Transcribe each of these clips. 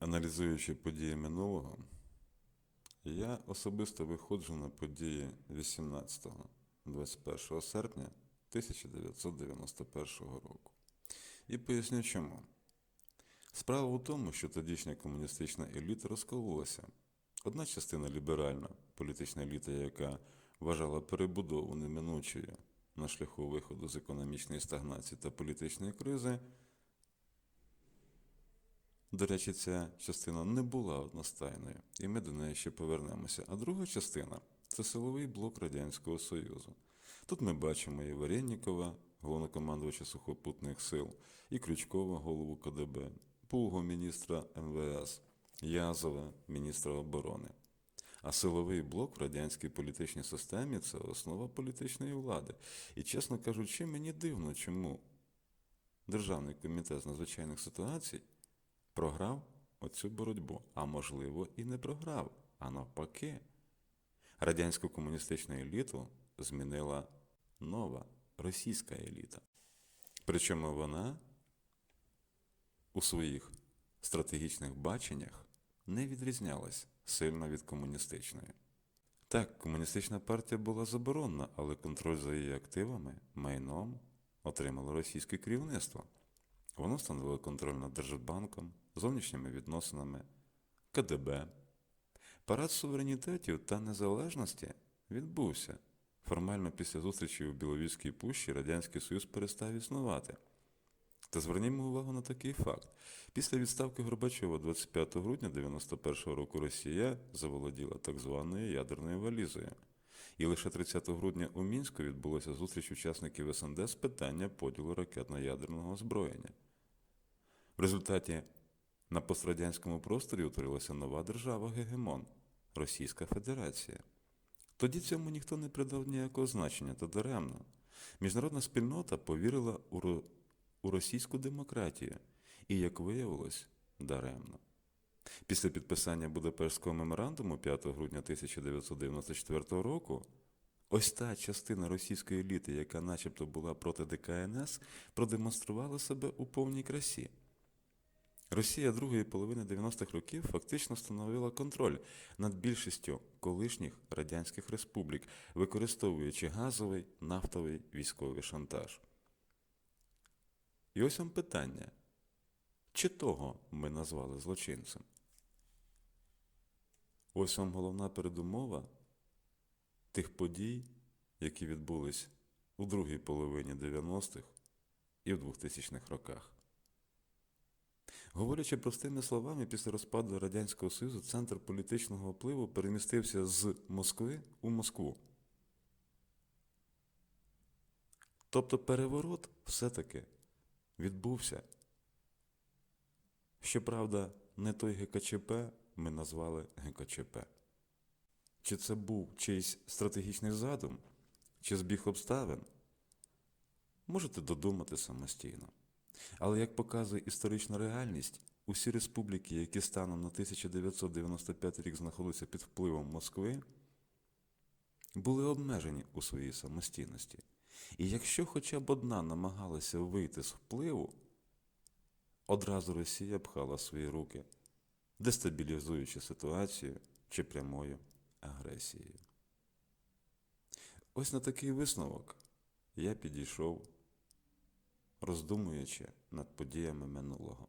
Аналізуючи події минулого, я особисто виходжу на події 18-21 серпня 1991 року. І поясню чому. Справа у тому, що тодішня комуністична еліта розкололася. Одна частина ліберальна, політична еліта, яка вважала перебудову неминучою на шляху виходу з економічної стагнації та політичної кризи, до речі, ця частина не була одностайною, і ми до неї ще повернемося. А друга частина це силовий блок Радянського Союзу. Тут ми бачимо і Варєннікова, головнокомандувача сухопутних сил, і Крючкова, голову КДБ, Пугу, міністра МВС, Язова, міністра оборони. А силовий блок в радянській політичній системі це основа політичної влади. І, чесно кажучи, мені дивно, чому Державний комітет з надзвичайних ситуацій програв оцю боротьбу, а можливо і не програв, а навпаки. Радянську комуністичну еліту змінила нова російська еліта. Причому вона у своїх стратегічних баченнях не відрізнялась сильно від комуністичної. Так, комуністична партія була заборонена, але контроль за її активами, майном отримало російське керівництво. Воно встановило контроль над Держбанком, зовнішніми відносинами, КДБ. Парад суверенітетів та незалежності відбувся. Формально після зустрічі у Біловізькій пущі Радянський Союз перестав існувати. Та звернімо увагу на такий факт. Після відставки Горбачова 25 грудня 1991 року Росія заволоділа так званою ядерною валізою. І лише 30 грудня у Мінську відбулася зустріч учасників СНД з питання поділу ракетно-ядерного озброєння. В результаті на пострадянському просторі утворилася нова держава Гегемон Російська Федерація. Тоді цьому ніхто не придав ніякого значення та даремно. Міжнародна спільнота повірила у, ро- у російську демократію і, як виявилось, даремно. Після підписання Будапештського меморандуму 5 грудня 1994 року ось та частина російської еліти, яка начебто була проти ДКНС, продемонструвала себе у повній красі. Росія другої половини 90-х років фактично встановила контроль над більшістю колишніх радянських республік, використовуючи газовий, нафтовий військовий шантаж. І ось вам питання: чи того ми назвали злочинцем? Ось вам головна передумова тих подій, які відбулись у другій половині 90-х і в 2000-х роках. Говорячи простими словами, після розпаду Радянського Союзу центр політичного впливу перемістився з Москви у Москву. Тобто переворот все-таки відбувся. Щоправда, не той ГКЧП ми назвали ГКЧП. Чи це був чийсь стратегічний задум, чи збіг обставин? Можете додумати самостійно. Але як показує історична реальність, усі республіки, які станом на 1995 рік знаходилися під впливом Москви, були обмежені у своїй самостійності. І якщо хоча б одна намагалася вийти з впливу, одразу Росія пхала свої руки, дестабілізуючи ситуацію чи прямою агресією. Ось на такий висновок я підійшов роздумуючи над подіями минулого.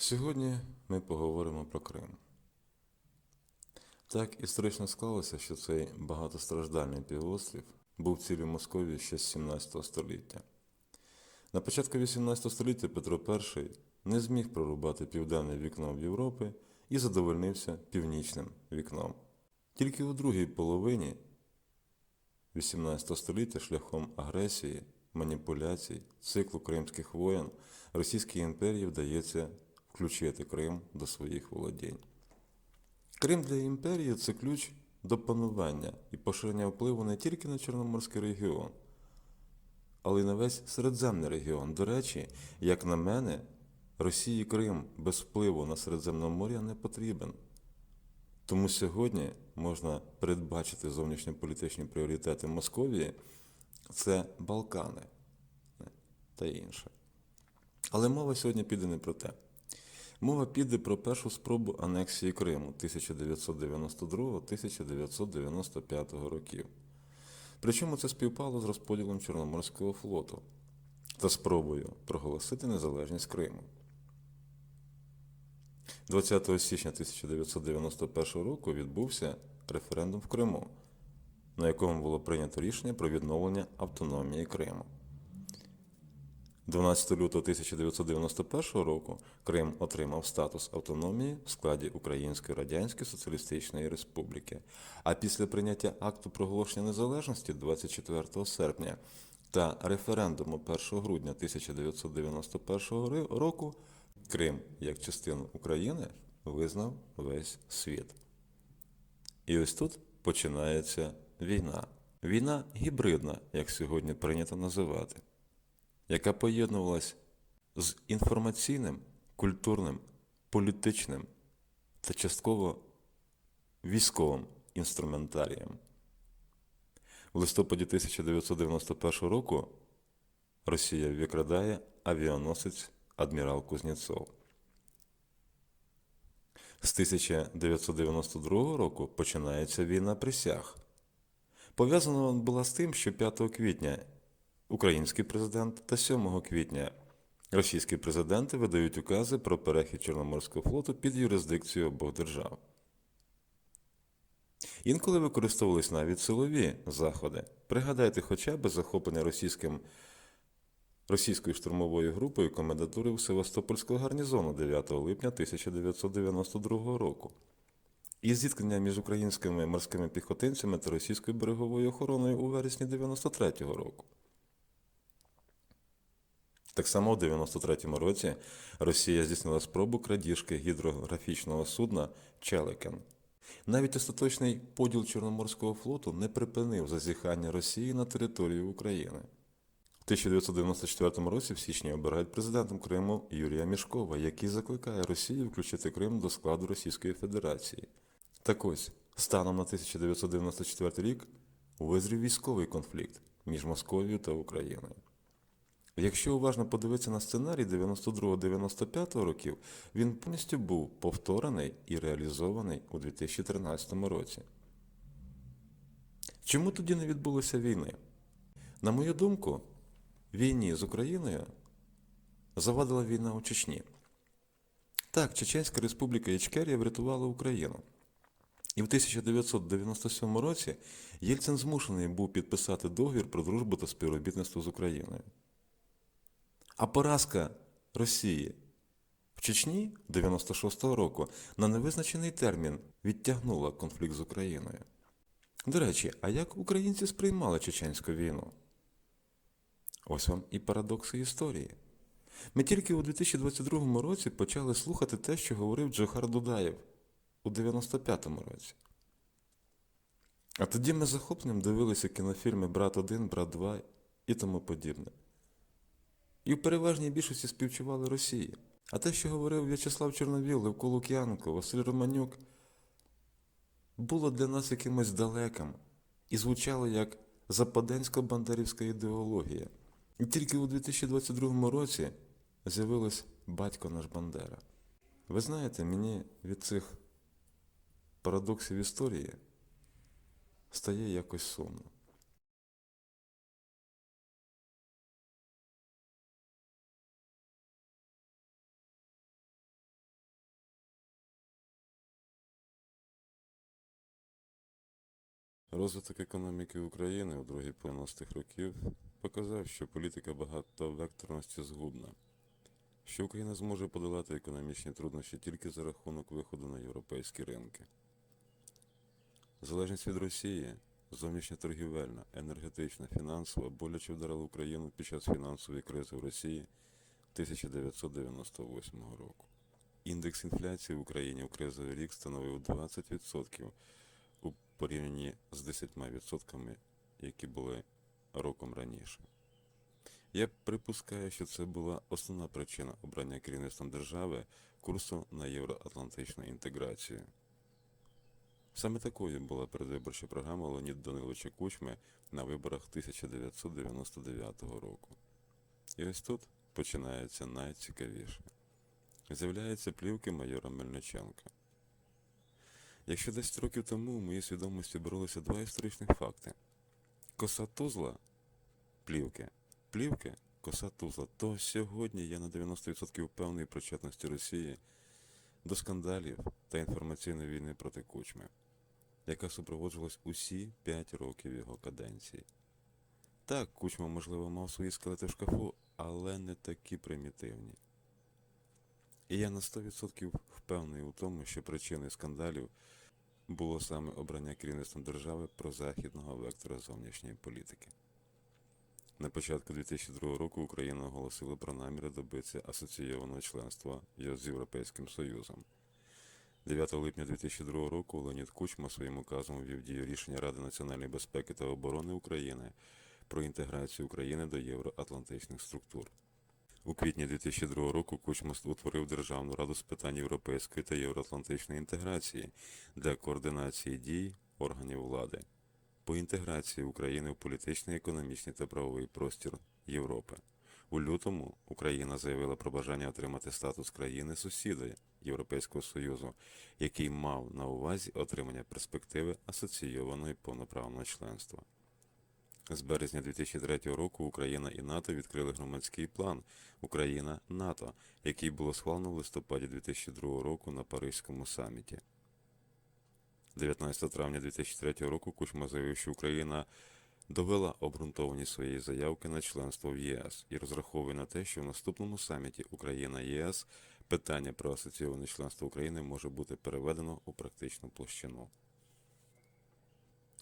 Сьогодні ми поговоримо про Крим. Так історично склалося, що цей багатостраждальний півострів був цілю Московії ще з 17 століття. На початку 18 століття Петро І не зміг прорубати південне вікно в Європи і задовольнився північним вікном. Тільки у другій половині 18 століття шляхом агресії, маніпуляцій, циклу кримських воєн Російській імперії вдається включити Крим до своїх володінь. Крим для імперії це ключ до панування і поширення впливу не тільки на Чорноморський регіон, але й на весь Середземний регіон. До речі, як на мене, Росії Крим без впливу на Середземномор'я не потрібен. Тому сьогодні можна передбачити зовнішньополітичні пріоритети Московії це Балкани та інше. Але мова сьогодні піде не про те. Мова піде про першу спробу анексії Криму 1992-1995 років. Причому це співпало з розподілом Чорноморського флоту та спробою проголосити незалежність Криму. 20 січня 1991 року відбувся референдум в Криму, на якому було прийнято рішення про відновлення автономії Криму. 12 лютого 1991 року Крим отримав статус автономії в складі Української Радянської Соціалістичної Республіки. А після прийняття акту проголошення незалежності 24 серпня та референдуму 1 грудня 1991 року Крим як частину України визнав весь світ. І ось тут починається війна. Війна гібридна, як сьогодні прийнято називати яка поєднувалась з інформаційним, культурним, політичним та частково військовим інструментарієм. В листопаді 1991 року Росія викрадає авіаносець адмірал Кузнєцов. З 1992 року починається війна присяг. Пов'язана вона була з тим, що 5 квітня український президент та 7 квітня російські президенти видають укази про перехід Чорноморського флоту під юрисдикцію обох держав. Інколи використовувались навіть силові заходи. Пригадайте хоча б захоплення російським, російською штурмовою групою комендатури Севастопольського гарнізону 9 липня 1992 року і зіткнення між українськими морськими піхотинцями та російською береговою охороною у вересні 93-го року. Так само в 93-му році Росія здійснила спробу крадіжки гідрографічного судна Челекен. Навіть остаточний поділ Чорноморського флоту не припинив зазіхання Росії на територію України. В 1994 році в січні обирають президентом Криму Юрія Мішкова, який закликає Росію включити Крим до складу Російської Федерації. Так ось, станом на 1994 рік визрів військовий конфлікт між Московією та Україною. Якщо уважно подивитися на сценарій 92-95 років, він повністю був повторений і реалізований у 2013 році. Чому тоді не відбулося війни? На мою думку, війні з Україною завадила війна у Чечні. Так, Чеченська Республіка Ічкерія врятувала Україну. І в 1997 році Єльцин змушений був підписати договір про дружбу та співробітництво з Україною. А поразка Росії в Чечні 96-го року на невизначений термін відтягнула конфлікт з Україною. До речі, а як українці сприймали чеченську війну? Ось вам і парадокси історії. Ми тільки у 2022 році почали слухати те, що говорив Джохар Дудаєв у 95-му році. А тоді ми захопленням дивилися кінофільми Брат 1, Брат 2 і тому подібне. І в переважній більшості співчували Росії. А те, що говорив В'ячеслав Чорновіл, Левко Лук'яненко, Василь Романюк, було для нас якимось далеким і звучало як западенсько-бандерівська ідеологія. І тільки у 2022 році з'явилось батько наш Бандера. Ви знаєте, мені від цих парадоксів історії стає якось сумно. Розвиток економіки України у другій половині 90-х років показав, що політика багатовекторності згубна, що Україна зможе подолати економічні труднощі тільки за рахунок виходу на європейські ринки. Залежність від Росії, зовнішньоторгівельна, енергетична, фінансова боляче вдарила Україну під час фінансової кризи в Росії 1998 року. Індекс інфляції в Україні в кризовий рік становив 20% у порівнянні з 10%, які були роком раніше. Я припускаю, що це була основна причина обрання керівництвом держави курсу на євроатлантичну інтеграцію. Саме такою була передвиборча програма Леоніда Даниловича Кучми на виборах 1999 року. І ось тут починається найцікавіше. З'являються плівки майора Мельниченка. Якщо 10 років тому у моїй свідомості боролися два історичних факти: коса Тузла, плівки, плівки, коса Тузла, то сьогодні я на 90% впевнений причетності Росії до скандалів та інформаційної війни проти Кучми, яка супроводжувалась усі 5 років його каденції. Так, Кучма, можливо, мав свої скелети в шкафу, але не такі примітивні. І я на 100% впевнений у тому, що причиною скандалів було саме обрання керівництвом держави прозахідного вектора зовнішньої політики. На початку 2002 року Україна оголосила про наміри добитися асоційованого членства з Європейським Союзом. 9 липня 2002 року Леонід Кучма своїм указом ввів дію рішення Ради національної безпеки та оборони України про інтеграцію України до євроатлантичних структур. У квітні 2002 року Кучма утворив Державну раду з питань європейської та євроатлантичної інтеграції для координації дій органів влади по інтеграції України в політичний, економічний та правовий простір Європи. У лютому Україна заявила про бажання отримати статус країни сусіда Європейського Союзу, який мав на увазі отримання перспективи асоційованого і повноправного членства. З березня 2003 року Україна і НАТО відкрили громадський план Україна НАТО, який було схвалено в листопаді 2002 року на Паризькому саміті. 19 травня 2003 року Кучма заявив, що Україна довела обґрунтованість своєї заявки на членство в ЄС і розраховує на те, що в наступному саміті Україна ЄС питання про асоційоване членство України може бути переведено у практичну площину.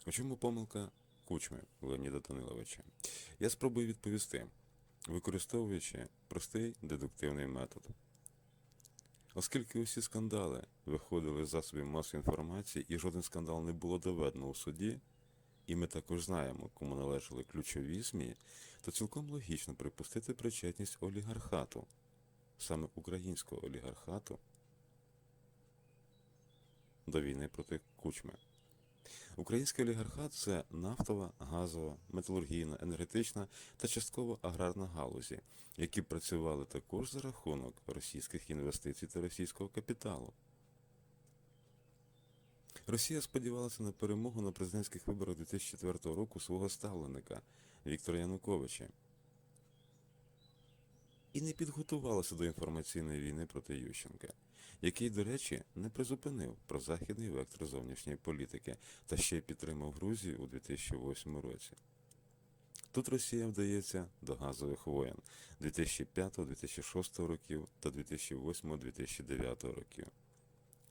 У чому помилка Кучми Леоніда Даниловича? Я спробую відповісти, використовуючи простий дедуктивний метод. Оскільки усі скандали виходили з засобів масової інформації і жоден скандал не було доведено у суді, і ми також знаємо, кому належали ключові ЗМІ, то цілком логічно припустити причетність олігархату, саме українського олігархату, до війни проти Кучми. Український олігархат це нафтова, газова, металургійна, енергетична та частково аграрна галузі, які працювали також за рахунок російських інвестицій та російського капіталу. Росія сподівалася на перемогу на президентських виборах 2004 року свого ставленика Віктора Януковича і не підготувалася до інформаційної війни проти Ющенка, який, до речі, не призупинив прозахідний вектор зовнішньої політики та ще й підтримав Грузію у 2008 році. Тут Росія вдається до газових воєн 2005-2006 років та 2008-2009 років.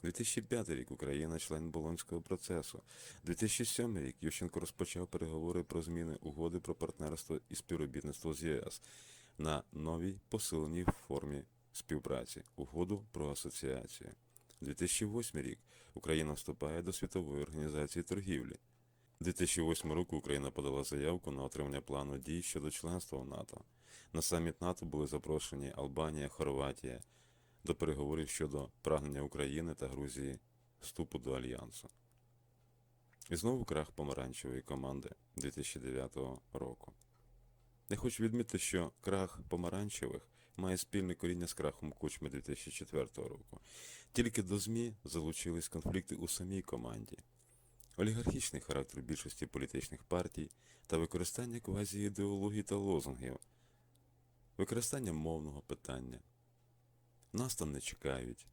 2005 рік Україна член Болонського процесу. 2007 рік Ющенко розпочав переговори про зміни угоди про партнерство і співробітництво з ЄС на новій посиленій формі співпраці угоду про асоціацію. 2008 рік Україна вступає до Світової організації торгівлі. 2008 року Україна подала заявку на отримання плану дій щодо членства в НАТО. На саміт НАТО були запрошені Албанія, Хорватія до переговорів щодо прагнення України та Грузії вступу до Альянсу. І знову крах помаранчевої команди 2009 року. Я хочу відмітити, що крах помаранчевих має спільне коріння з крахом Кучми 2004 року. Тільки до ЗМІ залучились конфлікти у самій команді, олігархічний характер більшості політичних партій та використання квазіідеології та лозунгів, використання мовного питання. Нас там не чекають,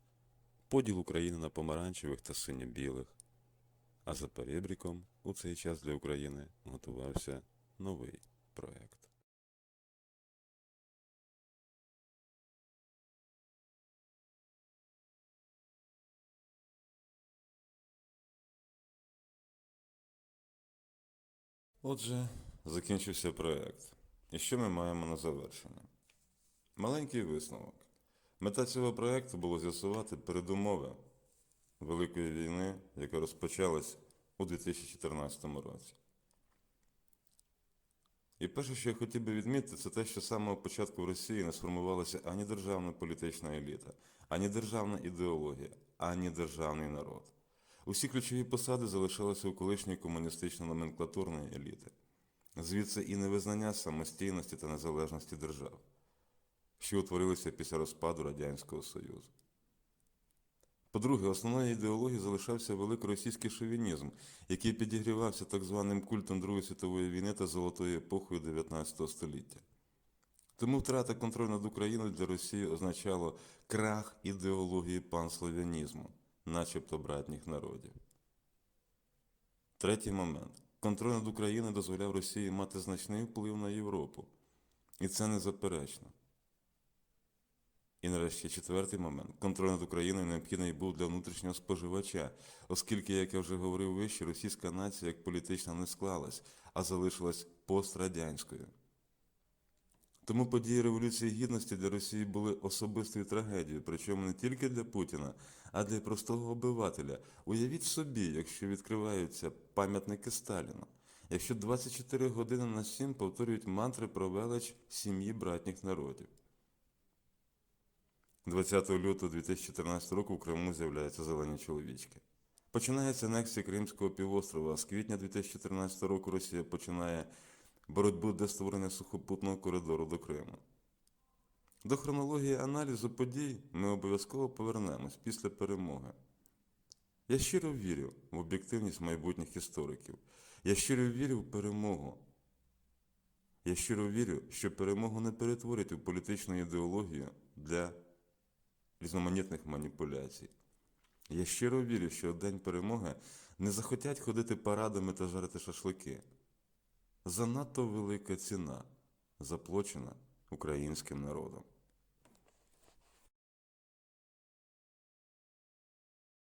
поділ України на помаранчевих та синьо-білих, а за перебріком у цей час для України готувався новий проект. Отже, закінчився проект. І що ми маємо на завершення? Маленький висновок. Мета цього проекту було з'ясувати передумови Великої війни, яка розпочалась у 2014 році. І перше, що я хотів би відмітити, це те, що з самого початку в Росії не сформувалася ані державна політична еліта, ані державна ідеологія, ані державний народ. Усі ключові посади залишалися у колишньої комуністично-номенклатурної еліти. Звідси і невизнання самостійності та незалежності держав, що утворилися після розпаду Радянського Союзу. По-друге, основною ідеологією залишався великоросійський шовінізм, який підігрівався так званим культом Другої світової війни та золотою епохою 19 століття. Тому втрата контролю над Україною для Росії означало крах ідеології панславянізму, начебто братніх народів. Третій момент. Контроль над Україною дозволяв Росії мати значний вплив на Європу. І це незаперечно. І нарешті четвертий момент. Контроль над Україною необхідний був для внутрішнього споживача, оскільки, як я вже говорив вище, російська нація як політична не склалась, а залишилась пострадянською. Тому події Революції Гідності для Росії були особистою трагедією, причому не тільки для Путіна, а для простого обивателя. Уявіть собі, якщо відкриваються пам'ятники Сталіну, якщо 24 години на 7 повторюють мантри про велич сім'ї братніх народів. 20 лютого 2014 року в Криму з'являються зелені чоловічки. Починається анексія Кримського півострова. З квітня 2014 року Росія починає боротьбу для створення сухопутного коридору до Криму. До хронології аналізу подій ми обов'язково повернемось після перемоги. Я щиро вірю в об'єктивність майбутніх істориків. Я щиро вірю в перемогу. Я щиро вірю, що перемогу не перетворять у політичну ідеологію для різноманітних маніпуляцій. Я щиро вірю, що в день перемоги не захотять ходити парадами та жарити шашлики. Занадто велика ціна заплачена українським народом.